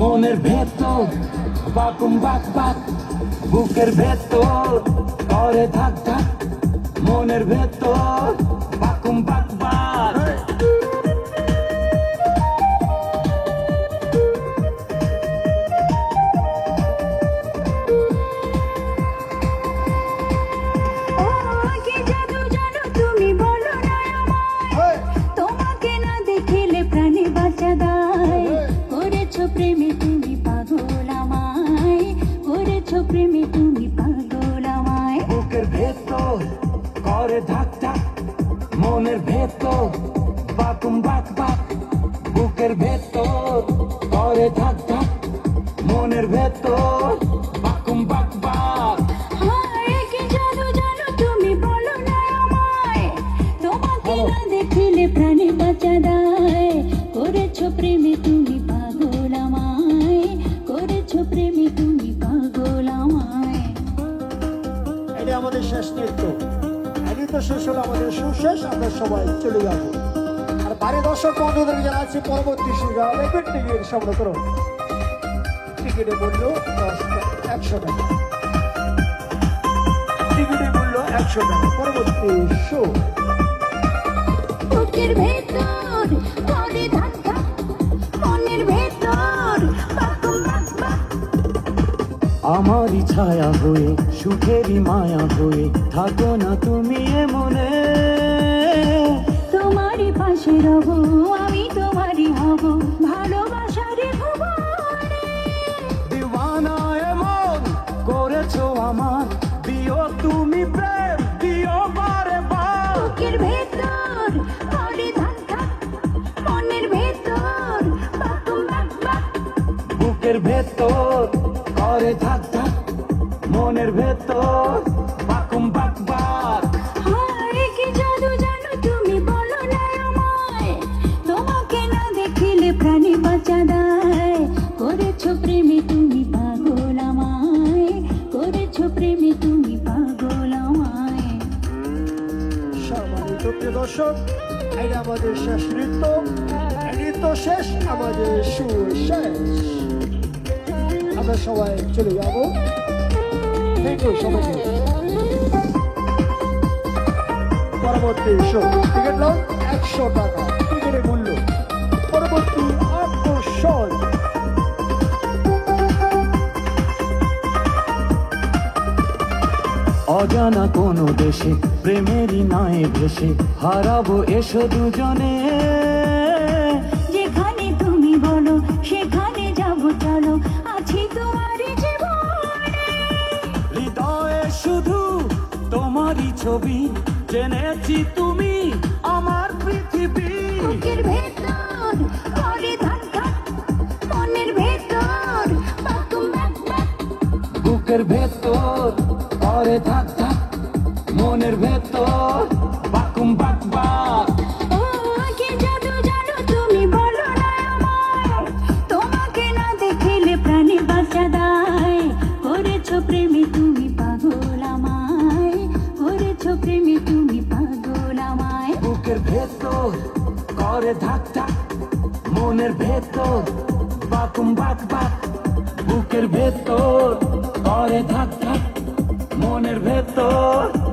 মনের ভেতর বাকুম বাক বাক বুকের ভেতর করে থাক থাক মনের ভেতর। প্রেমে তুমি পাগল আমায়, করেছ প্রেমে তুমি পাগল আমায়। বুকের ভেতর করে ধাক ধাক মনের ভেতর বাকুম বাক বাক। বুকের ভেতর করে ধাক ধাক মনের ভেতর আমাদের শেষ নৃত্য এটি তো শেষ হলো আমাদের সুশেষ আমরা সবাই চলে যাব। আর বাইরে দর্শক বন্ধুদের জানাচ্ছি পরবর্তী সুবিধা দেখবেন টিকিট সংগ্রহ করুন। টিকিটের মূল্য একশো টাকা। টিকিটের মূল্য একশো টাকা। পরবর্তী শো ভেতর আমারই ছায়া হয়ে সুখেরই মায়া হয়ে থাকো না তুমি এ মনে তোমারই পাশে রব আমি তোমারই হব ভালোবাসার দিওয়ানা এমন করেছ আমার দিও তুমি প্রেম দিও বারে বুকের ভেতর মনের ভেতর বুকের ভেতর করে থাক থাক মনের ভেতর বাকুম বাক বাক। কি জাদু জানো তুমি বলো না আমায়। তোমাকে না দেখিলে প্রাণে বাঁচা দায়। করেছ প্রেমে তুমি পাগল আমায়। করেছ প্রেমে তুমি পাগল আমায়। সম্মানিত প্রিয় দর্শক এটা আমাদের শেষ নৃত্য। নৃত্য শেষ আমাদের সুর শেষ। আমরা সবাই চলে অজানা কোনো দেশে প্রেমেরই নাই ভেসে হারাবো এসো দুজনে। তোমারই ছবি। জেনেছি তুমি আমার পৃথিবী। বুকের ভেতর পরে ধাক্কা মনের ভেতর বুকের ভেতর করে থাক থাক মনের ভেতর প্রেমে তুমি পাগল আমায়। বুকের ভেতর করে ধাক ধাক মনের ভেতর বাকুম বাক বাক। বুকের ভেতর করে ধাক ধাক মনের ভেতর